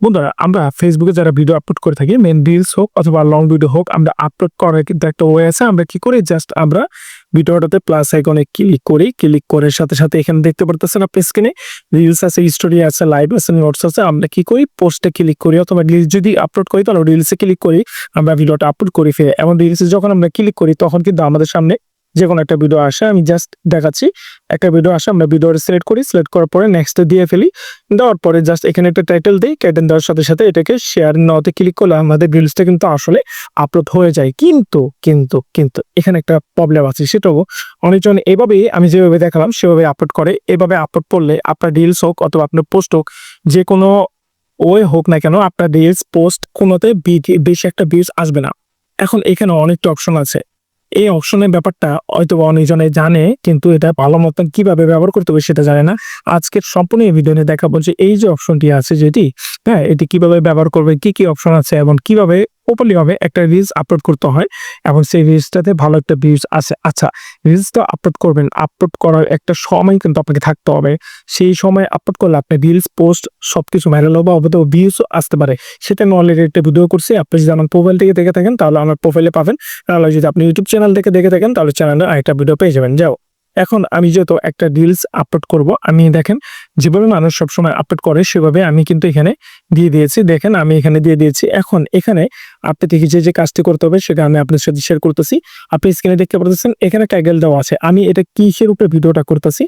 বন্ধুরা, আমরা ফেসবুকে যারা ভিডিও আপলোড করে থাকি মেন রিলস হোক অথবা লং ভিডিও হোক, আমরা আপলোড করার কিন্তু একটা ওয়ে আছে। আমরা কি করি? জাস্ট আমরা ভিডিওটাতে প্লাস আইকনে ক্লিক করি। ক্লিক করে সাথে সাথে এখানে দেখতে পারতেছেন আপনি স্ক্রিনে রিলস আছে স্টোরি আছে লাইভ আছে নোটস আছে। আমরা কি করি? পোস্টে ক্লিক করি অথবা রিলস যদি আপলোড করি, তাহলে রিলসে ক্লিক করি। আমরা ভিডিওটা আপলোড করি ফিরে এবং রিলসে যখন আমরা ক্লিক করি, তখন কিন্তু আমাদের সামনে যে কোনো একটা ভিডিও আসে, আমি জাস্ট দেখাচ্ছি। একটা ভিডিও আসে, আমরা ভিডিওটা সিলেক্ট করি সিলেক্ট করার পরে নেক্সটে দিয়ে ফেলি। দেওয়ার পরে জাস্ট এখানে একটা টাইটেল দিই টাইটেল দেওয়ার সাথে সাথে এটাকে শেয়ার নেওয়াতে ক্লিক করলে আমাদের রিলসটা কিন্তু আসলে আপলোড হয়ে যায়। কিন্তু কিন্তু কিন্তু এখানে একটা প্রবলেম আছে সেটাও অনেকজন এভাবে আমি যেভাবে দেখালাম, সেভাবে আপলোড করে। এভাবে আপলোড করলে আপনার রিলস হোক অথবা আপনার পোস্ট হোক যে কোনো ওয়ে হোক না কেন, আপনার রিলস পোস্ট কোনোতে বেশি একটা ভিউজ আসবে না। এখন এখানে অনেকটা অপশন আছে। এই অপশনের ব্যাপারটা হয়তো অনেকজনে জানে কিন্তু এটা ভালো মতন কীভাবে ব্যবহার করতে হবে সেটা জানে না। আজকের সম্পূর্ণ এই ভিডিও দেখাবো যে এই যে অপশনটি আছে যেটি হ্যাঁ এটি কীভাবে ব্যবহার করবে, কি কি অপশন আছে এবং কীভাবে হবে একটা রিলস আপলোড করতে হয় এবং সেই রিলসটাতে ভালো একটা ভিউজ আছে আচ্ছা রিলস তো আপলোড করবেন আপলোড করার একটা সময় কিন্তু আপনাকে থাকতে হবে। সেই সময় আপলোড করলে আপনি রিলস পোস্ট সবকিছু ভাইরাল হবে অবত ভিউজও আসতে পারে। সেটা আমি অলরেডি একটা ভিডিও করছি, আপনি যদি আমার প্রোফাইল থেকে দেখে থাকেন, তাহলে আমার প্রোফাইলে পাবেন। তাহলে যদি আপনি ইউটিউব চ্যানেল থেকে দেখে থাকেন, তাহলে চ্যানেলে আরেকটা ভিডিও পেয়ে যাবেন। যাও। এখন আমি যেহেতু একটা রিলস আপলোড করব, আমি দেখেন যেভাবে মানুষ সবসময় আপলোড করে, সেভাবে আমি কিন্তু এখানে দিয়ে দিয়েছি। দেখেন আমি এখানে দিয়ে দিয়েছি। এখন এখানে আপনি থেকে যে যে কাজটি করতে হবে, সেটা আমি আপনার সাথে শেয়ার করতেছি। আপনি স্ক্রিনে দেখতে পারতেছেন, এখানে টাইটেল দেওয়া আছে। আমি এটা কিসের উপরে ভিডিওটা করতেছি,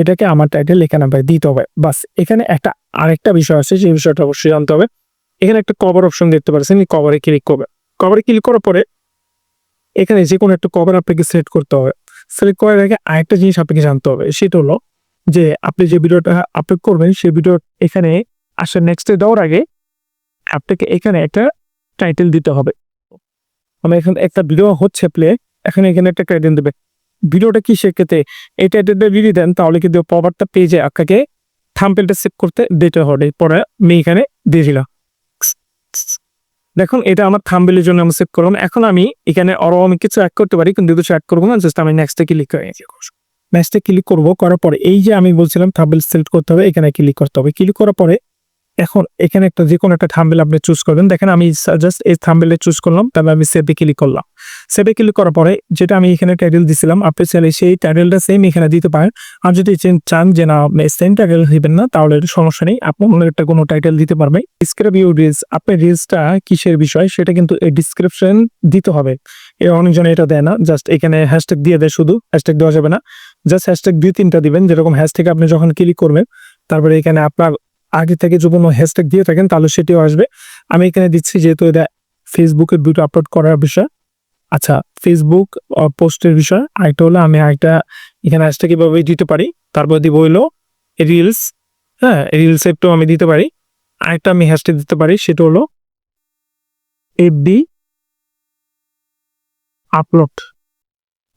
এটাকে আমার টাইটেল এখানে আমাকে দিতে হবে। বাস, এখানে একটা আরেকটা বিষয় আছে, সেই বিষয়টা অবশ্যই জানতে হবে। এখানে একটা কভার অপশন দেখতে পাচ্ছেন কভারে ক্লিক করবে। কভারে ক্লিক করার পরে এখানে যে কোনো একটা কভার আপনাকে সিলেক্ট করতে হবে। সিলেক্ট করার আগে আরেকটা জিনিস আপনাকে জানতে হবে, সেটা হলো যে আপনি যে ভিডিওটা আপলোড করবেন, সেই ভিডিও এখানে আসলে নেক্সটে দেওয়ার আগে আপনাকে এখানে একটা টাইটেল দিতে হবে। আমার এখানে, একটা ভিডিও হচ্ছে প্লে এখানে এখানে একটা টাইটেল দেবে। ভিডিওটা কি সেক্ষেত্রে এই টাইটেলটা দিয়ে দেন, তাহলে কিন্তু পভারটা পেজে আপনাকে থাম্পেলটা সেভ করতে দিতে হবে পরে আমি এখানে দিয়ে দিলাম। দেখুন, এটা আমার থাম্বেলের জন্য আমি সেভ করলাম। এখন আমি এখানে আরও আমি কিছু অ্যাড করতে পারি, কিন্তু কিছু অ্যাড করব না জাস্ট আমি নেক্সটে ক্লিক করে। নেক্সটে ক্লিক করব, করার পরে এই যে আমি বলছিলাম থাম্বেল সিলেক্ট করতে হবে, এখানে ক্লিক করতে হবে। ক্লিক করার পরে এখন এখানে একটা যে কোনো একটা থাম্বেল আপনি চুজ করবেন। দেখেন আমি জাস্ট এই থাম্বেলে চুজ করলাম, তারপর আমি সেভে ক্লিক করলাম। সেভে ক্লিক করার পরে যেটা আমি এখানে টাইটেল দিছিলাম, আপনি চাইলে সেই টাইটেলটা সেম এখানে দিতে পারেন। আর যদি চান যে না সেম টাইটেল দিবেন না, তাহলে সমস্যা নেই। আপনি অন্য একটা কোনো টাইটেল দিতে পারবেন। ডিসক্রাইব ইউর রিলস আপনার রিলসটা কিসের বিষয় সেটা কিন্তু এই ডিসক্রিপশন দিতে হবে। এ অনেকজন এটা দেয় না জাস্ট এখানে হ্যাশট্যাগ দিয়ে দেয় শুধু হ্যাশট্যাগ দেওয়া যাবে না। জাস্ট হ্যাশট্যাগ দুই তিনটা দিবেন, যেরকম হ্যাশট্যাগ আপনি যখন ক্লিক করবেন, তারপরে এখানে আপনার আগে থেকে যদি কোনো হ্যাশট্যাগ দিয়ে থাকেন, তাহলে সেটিও আসবে। আমি এখানে দিচ্ছি যেহেতু এটা ফেসবুকে ভিডিও আপলোড করার বিষয়। আচ্ছা ফেসবুক পোস্টের বিষয়। আরেকটা হলো আমি আরেকটা এখানে হ্যাশট্যাগ কীভাবে দিতে পারি। তারপর দিব হইল রিলস হ্যাঁ রিলস একটু আমি দিতে পারি। আরেকটা আমি হ্যাশট্যাগ দিতে পারি, সেটা হলো এফবি আপলোড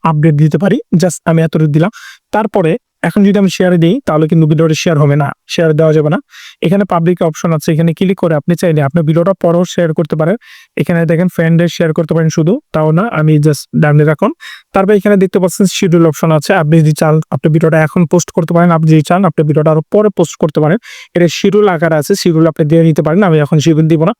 আপডেট দিতে পারি। জাস্ট আমি এতটুকু দিলাম। তারপরে এখন যদি আমি শেয়ারে দিই, তাহলে কিন্তু ভিডিওটা শেয়ার হবে না। শেয়ার দেওয়া যাবে না। এখানে পাবলিক অপশন আছে। এখানে ক্লিক করে আপনি চাইলে আপনি ভিডিওটা পরেও শেয়ার করতে পারেন। এখানে দেখেন ফ্রেন্ডের শেয়ার করতে পারেন শুধু, তাও না, আমি জাস্ট ডানে রাখুন। তারপর এখানে দেখতে পাচ্ছেন শিডিউল অপশন আছে। আপনি যদি চান, আপনি ভিডিওটা এখন পোস্ট করতে পারেন। আপনি যদি চান, আপনি ভিডিওটা আরও পরে পোস্ট করতে পারেন। এটা শিডিউল আকার আছে। শিডিউল আপনি দিয়ে নিতে পারেন। আমি এখন শিডিউল দিব না।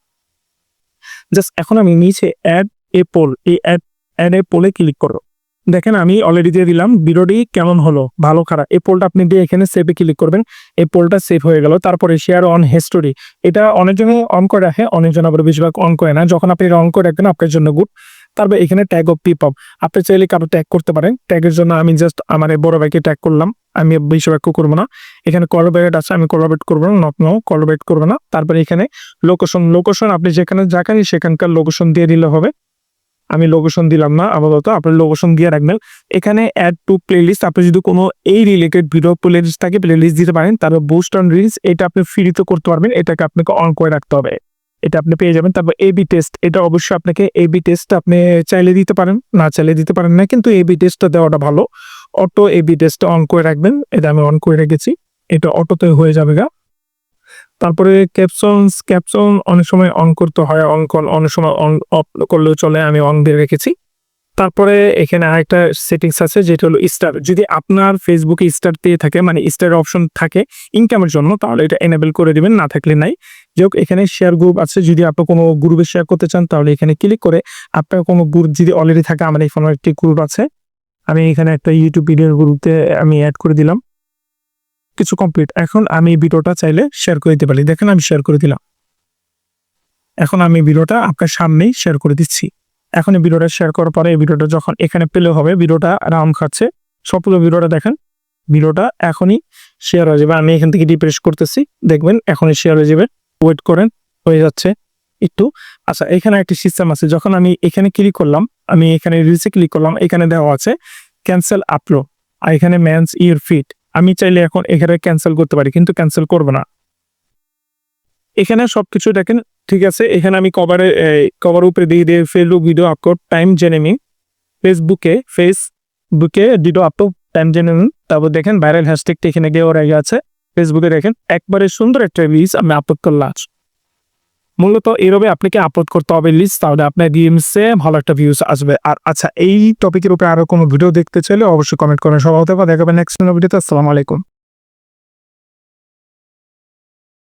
জাস্ট এখন আমি নিচে অ্যাড এ পোল এই অ্যাড অ্যাড এ পোলে ক্লিক করব। দেখেন, আমি অলরেডি দিয়ে দিলাম। ভিডিওটি কেমন হলো? ভালো, খারাপ? এই পোলটা আপনি দিয়ে এখানে সেভে ক্লিক করবেন। এই পোলটা সেভ হয়ে গেল। তারপরে শেয়ার অন হিস্টোরি এটা অনেকজনে অন করে রাখে, অনেকজন আবার বেশিরভাগ অন করে না। যখন আপনি অন করে রাখবেন, আপনার জন্য গুড তারপর এখানে ট্যাগ অফ পিপ আপনি চাইলে কারও ট্যাগ করতে পারেন। ট্যাগের জন্য আমি জাস্ট আমার বড় ভাইকে ট্যাগ করলাম। আমি বেশি করব না। এখানে কলাবেট আছে, আমি কলাবেট করব না। নট নো কলাবেট করব না। তারপরে এখানে লোকেশন লোকেশন আপনি যেখানে যাকেন সেখানকার লোকেশন দিয়ে দিলে হবে। আমি লোকেশন দিলাম না, আপাতত আপনি লোকেশন দিয়ে রাখবেন। এখানে অ্যাড টু প্লেলিস্ট আপনি যদি কোনো এই রিলেটেড ভিডিও প্লেলিস্ট থাকে প্লেলিস্ট দিতে পারেন তারপর বুস্ট অন রিলস এটা আপনি ফ্রিতে করতে পারবেন, এটাকে আপনাকে অন করে রাখতে হবে। এটা আপনি পেয়ে যাবেন। তারপর এবি টেস্ট এটা অবশ্যই আপনাকে এবি টেস্ট আপনি চাইলে দিতে পারেন, না চাইলে দিতে পারেন না, কিন্তু এবি টেস্টটা দেওয়াটা ভালো। অটো এবি টেস্ট অন করে রাখবেন, এটা আমি অন করে রেখেছি। এটা অটোতে হয়ে যাবে গা। তারপরে ক্যাপশন ক্যাপশন অনেক সময় অন করতে হয় অন অনেক সময় অন অফ করলেও চলে, আমি অন দিয়ে রেখেছি। তারপরে এখানে আরেকটা সেটিংস আছে, যেটা হলো স্টার যদি আপনার ফেসবুকে স্টার দিয়ে থাকে মানে স্টার অপশন থাকে ইনকামের জন্য, তাহলে এটা এনেবল করে দিবেন, না থাকলে নাই। যাই হোক এখানে শেয়ার গ্রুপ আছে, যদি আপনি কোনো গ্রুপে শেয়ার করতে চান, তাহলে এখানে ক্লিক করে আপনার কোনো গ্রুপ যদি অলরেডি থাকে, আমার এই ফোনের একটি গ্রুপ আছে। আমি এখানে একটা ইউটিউব ভিডিওর গ্রুপে আমি অ্যাড করে দিলাম। কিছু কমপ্লিট এখন আমি ভিডিওটা চাইলে শেয়ার করে দিতে পারি। দেখেন আমি শেয়ার করে দিলাম। এখন আমি ভিডিওটা আপনার সামনেই শেয়ার করে দিচ্ছি। এখন এই ভিডিওটা শেয়ার করার পরে এই ভিডিওটা যখন এখানে পেলে হবে, ভিডিওটা রাউন্ড খাচ্ছে। সবগুলো ভিডিওটা দেখেন, ভিডিওটা এখনই শেয়ার হয়ে যাবে। আমি এখান থেকে রিফ্রেশ করতেছি। দেখবেন এখনই শেয়ার হয়ে যাবে। ওয়েট করেন, হয়ে যাচ্ছে। একটু আচ্ছা এখানে একটা সিস্টেম আছে। যখন আমি এখানে ক্লিক করলাম, আমি এখানে রিলসে ক্লিক করলাম, এখানে দেওয়া আছে ক্যান্সেল আপলোড আর এখানে ম্যানস ইউর ফিট চাইলে এখন এখানে ক্যান্সেল করতে পারি, কিন্তু ক্যান্সেল করব না। এখানে সবকিছু দেখেন, ঠিক আছে? এখানে আমি কভারে কভার উপরে দিয়ে দিয়ে ফেসবুক ভিডিও আপলোড টাইম জেনে নিই। ফেসবুকে ফেসবুকে ভিডিও আপলোড টাইম জেনে নিন। তারপর দেখেন ভাইরাল হ্যাশট্যাগটা এখানে গিয়ে ওরা আছে। ফেসবুকে দেখেন, একবারে সুন্দর একটা রিলস আমি আপলোড করলাম। মূলত এভাবে আপনাকে আপলোড করতে হবে লিস্ট তাহলে আপনার রিমসে ভালো একটা ভিউজ আসবে। আর আচ্ছা এই টপিকের উপরে আরও কোনো ভিডিও দেখতে চাইলে অবশ্যই কমেন্ট করেন সবাই হতে পারে। দেখাবেন নেক্সট ভিডিওতে আসসালামু আলাইকুম।